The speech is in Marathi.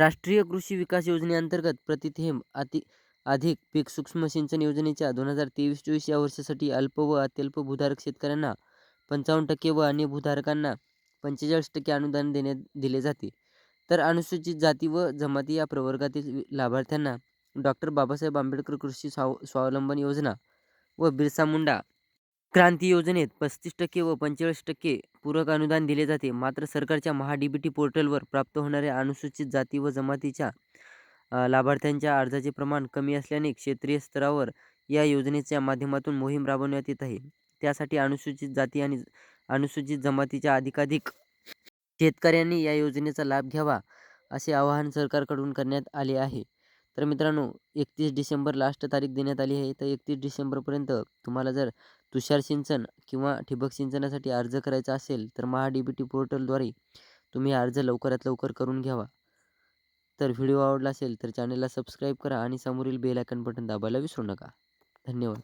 राष्ट्रीय कृषी विकास योजनेअंतर्गत प्रति थेंब अति अधिक पीक सूक्ष्म सिंचन योजनेच्या दोन हजार तेवीस चोवीस या वर्षासाठी अल्प व अत्यल्प भूधारक शेतकऱ्यांना पंचावन्न टक्के व अन्य भूधारकांना पंचेचाळीस टक्के अनुदान देण्यात दिले जाते. तर अनुसूचित जाती व जमाती या प्रवर्गातील लाभार्थ्यांना डॉक्टर बाबासाहेब आंबेडकर कृषी स्वाव स्वावलंबन योजना व बिरसा मुंडा क्रांती योजनेत पस्तीस टक्के व पंचेचाळीस टक्के पूरक अनुदान दिले जाते. मात्र सरकारच्या महा डी बी टी पोर्टलवर प्राप्त होणाऱ्या अनुसूचित जाती व जमातीच्या लाभार्थ्यांच्या अर्जाचे प्रमाण कमी असल्याने क्षेत्रीय स्तरावर या योजनेच्या माध्यमातून मोहीम राबवण्यात येत आहे. त्यासाठी अनुसूचित जाती आणि अनुसूचित जमातीच्या अधिकाधिक शेतकऱ्यांनी या योजनेचा लाभ घ्यावा असे आवाहन सरकारकडून करण्यात आले आहे. तर मित्रांनो एकतीस डिसेंबर लास्ट तारीख देण्यात आली आहे. तर एकतीस डिसेंबरपर्यंत तुम्हाला जर तुषार सिंचन किंवा ठिबक सिंचनासाठी अर्ज करायचा असेल तर महा डी बी टी पोर्टलद्वारे तुम्ही अर्ज लवकरात लवकर करून घ्यावा. तर व्हिडिओ आवडला असेल तर चॅनलला सबस्क्राईब करा आणि समोरील बेल आयकन बटन दाबायला विसरू नका. धन्यवाद.